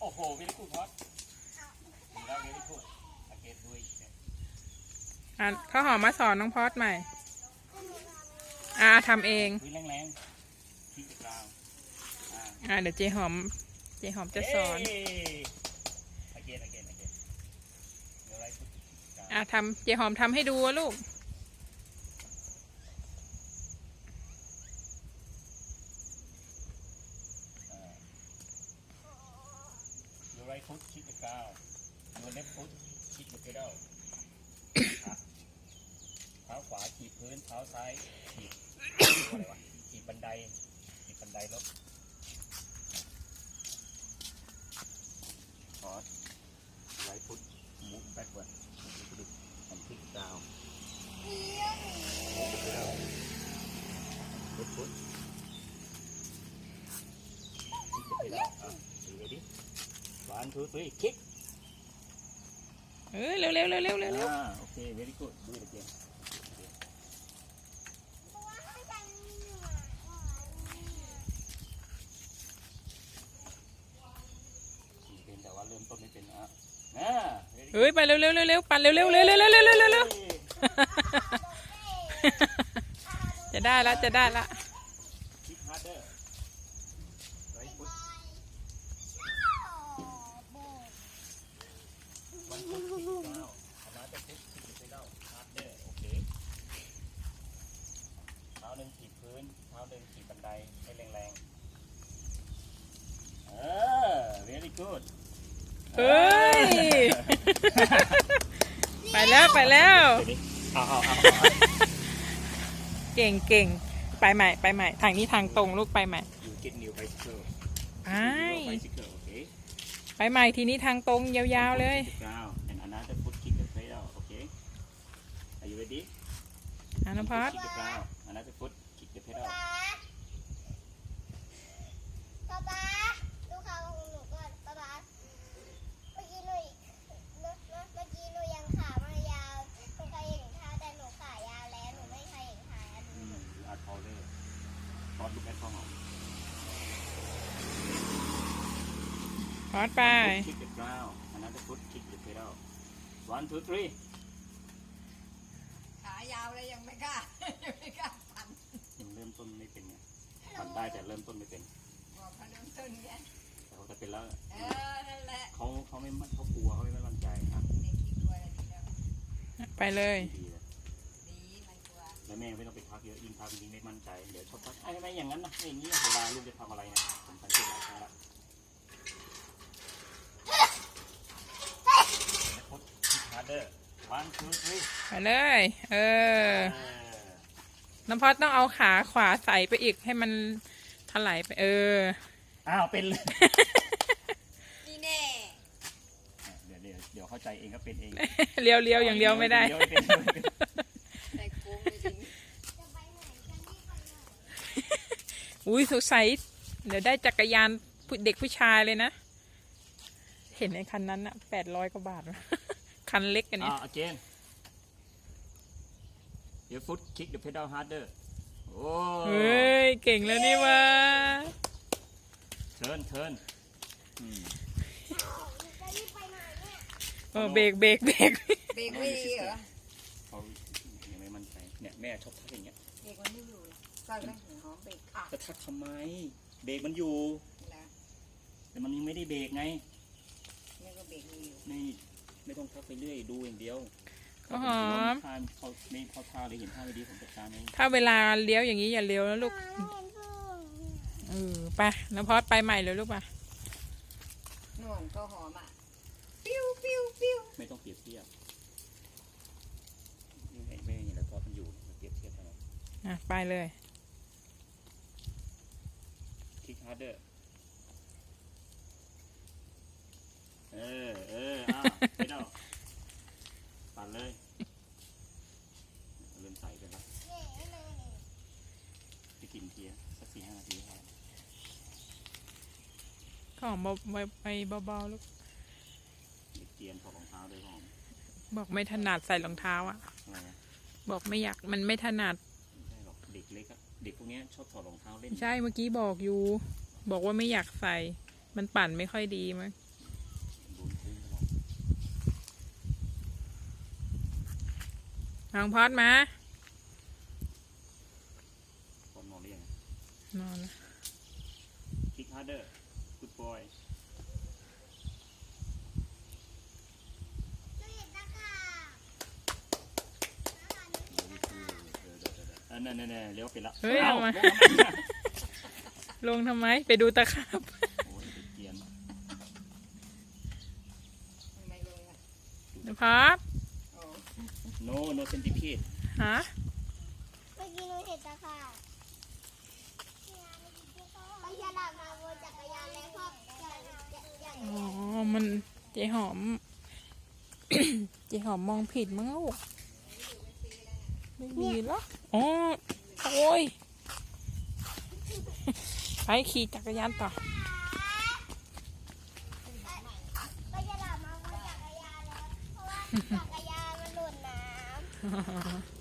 โอ้โหไม่ได้พูดพอดดีแล้วไม่ได้พูดสังเกตดูอีกเนี่ยอะข้าวหอมมาสอนน้องพอดใหม่ อ่าทำเองคุยแรงๆที่กลางอ่าอ่าเดี๋ยวเจหอม เจหอมจะสอนเอ้ย again again again เดี๋ยวไรพูดที่กลางอ่าทำเจหอมทำให้ดูอะลูก right foot kick the cow Your left foot kick the pedal. เท้าขวาถีบพื้นเท้าซ้ายถีบอะไรวะถีบบันไดถีบบันไดรถพอด right foot move backward and kick down left foot kick the pedal อะ you ready one two three kick เออเร็วเร็วเร็วเร็วเร็วเร็ว Ah, okay, very good. Do it again. เป็นแต่ว่าเริ่มต้นไม่เป็นอะอ่า very เฮ้ยไปเร็วเร็วเร็วเร็วปั่นเร็วเร็วเร็วเร็วเร็วเร็วเร็วเร็วเร็วจะได้ละจะได้ละ Kick harder. Right foot. One foot kick down. Another foot kick the pedal. Harder. Okay. เท้าหนึ่งขีด พื้นเท้าหนึ่งขีดบันไดให้แรงๆ เออ very good เฮ้ย ไปแล้วไปแล้วเอาเอาเอาเก่งเก่งไปใหม่ไปใหม่ ทางนี้ทางตรงลูกไปใหม่ You get new bicycle ไป New bicycle okay ไปใหม่ทีนี้ทางตรงยาวๆเลย Kick the ground and another foot kick the pedal okay Are you ready อะน้องพอด Kick the ground another foot kick the pedal ป๊าป๊าดูข่าวของหนูก่อนป๊าป๊าเมื่อกี้หนูเมื่อเมื่อเมื่อกี้หนูยังขามายาวหนูเคยเห็นเท้าแต่หนูขายาวแล้วหนูไม่เคยเห็นขาดูอืม you are taller Pause look at ข้าวหอมพอดไป One foot kick the ground another foot kick the pedal one two three ขายาวเลยยังไม่กล้า ยังไม่กล้าปั่น ยังเริ่มต้นไม่เป็นไง ทำได้แต่เริ่มต้นไม่เป็นบอกเขาเริ่มต้นเนี่ยแต่เขาจะเป็นแล้วเออนั่นแหละเขาเขาไม่มั่นเขากลัวเขาไม่มั่นใจครับเด็กขี้กลัวอะไรทีเดียวไปเลย ดีเลยดีมันกลัวแล้วแม่ไม่ต้องไปทักเยอะยิ่งทักยิ่งไม่มั่นใจเดี๋ยวชอบทักไอ้ไม่อย่างนั้นนะไม่อย่างนี้เวลาลูกจะทำอะไรเนี่ยผมสังเกตหลายครั้งละพุทฮาร์เดอร์วันทูทรีไปเลย เออ น้ำพอดต้องเอาขาขวาใส่ไปอีกให้มัน ถลายไปเออ อ้าวเป็นเลยนี่แน่ เดี๋ยวเดี๋ยวเดี๋ยวเข้าใจเองก็เป็นเองเลี้ยวเลี้ยวอย่างเดียวไม่ได้เยวเป็นเดี๋ยวเป็นใส่โกงไม่ถึงจะไปไหนกันนี่ไปไหนอุ้ยสงสัยเดี๋ยวได้จักรยานผู้เด็กผู้ชายเลยนะ เห็นในคันนั้นอะแปดร้อยกว่าบาทวะคันเล็กกันเนี่ย อ่า again your foot kick the pedal harder โอ้ เฮ้ย เก่งแล้วนี่วะ turn turn อืมจะรีบไปไหนเนี่ยเออเบรกเบรกเบรกเบรกไม่ดีเหรอเขายังไม่มั่นใจเนี่ยแม่ชอบทักอย่างเงี้ยเบรกมันไม่อยู่ก็ไม่ถึงหอมเบรกขาดจะทักทำไม เบรกมันอยู่แล้วแต่มันยังไม่ได้เบรกไง นี่ก็เบรกมีอยู่ไม่ไม่ต้องทักไปเรื่อยดูอย่างเดียวก็ หอมถ้าเขาไม่เขาท่าเลยเห็นท่าไม่ดีผมจัดการเองถ้าเวลาเลี้ยวอย่างนี้อย่าเลี้ยวนะลูกเห็นพึ่งเออไปน้ำพอดไปใหม่เลยลูกมานวลก็หอมอะ ปิ้วปิ้วปิ้วไม่ต้องเปรียบเทียบไม่ไม่ไม่อย่างไรเพราะมันอยู่เปรียบเทียบทำไมอะไปเลยคิกฮาร์เดอร์เออเอออะไม่ต้อง ของเบไปเบาๆลูกเกียนถอดรองเท้าด้วยหอมบอกไม่ถนัดใส่รองเท้าอะบอกไม่อยากมันไม่ถนัดใช่หรอกเด็กเล็กเด็กพวกนี้ชอบถอดรองเท้าเล่นใช่เมื่อกี้บอกอยู่ บอกว่าไม่อยากใส่ มันปั่นไม่ค่อยดีมั้งโดน้มตลอดน้งพอดมา คนอนเรียงนอนละ คิกฮาร์เดอร์ กูดบอยหนูเห็นตะขาบอันนั้นนั่นๆเลี้ยวไปละเฮ้ยอ้าเอาวมาลงทำไมลงทำไม ไปดูตะขาบ โอ้ยเด็กเกรียนทำไมลงอะน้องพอดโอ้โนโนเซนติพีดฮะ เมื่อกี้หนูเห็นตะขาบไปฉลามมาบนจักรยานแล้วพ่ออย่างอย่างอย่าง อ๋อ มันเจหอม เจหอมมองผิดมั้งลูกไม่มีหรอกอ๋อโอ้ยไปขี่จักรยานต่อไปฉลามมาบนจักรยานแล้วเพราะว่าจักรยานมันหล่นน้ำ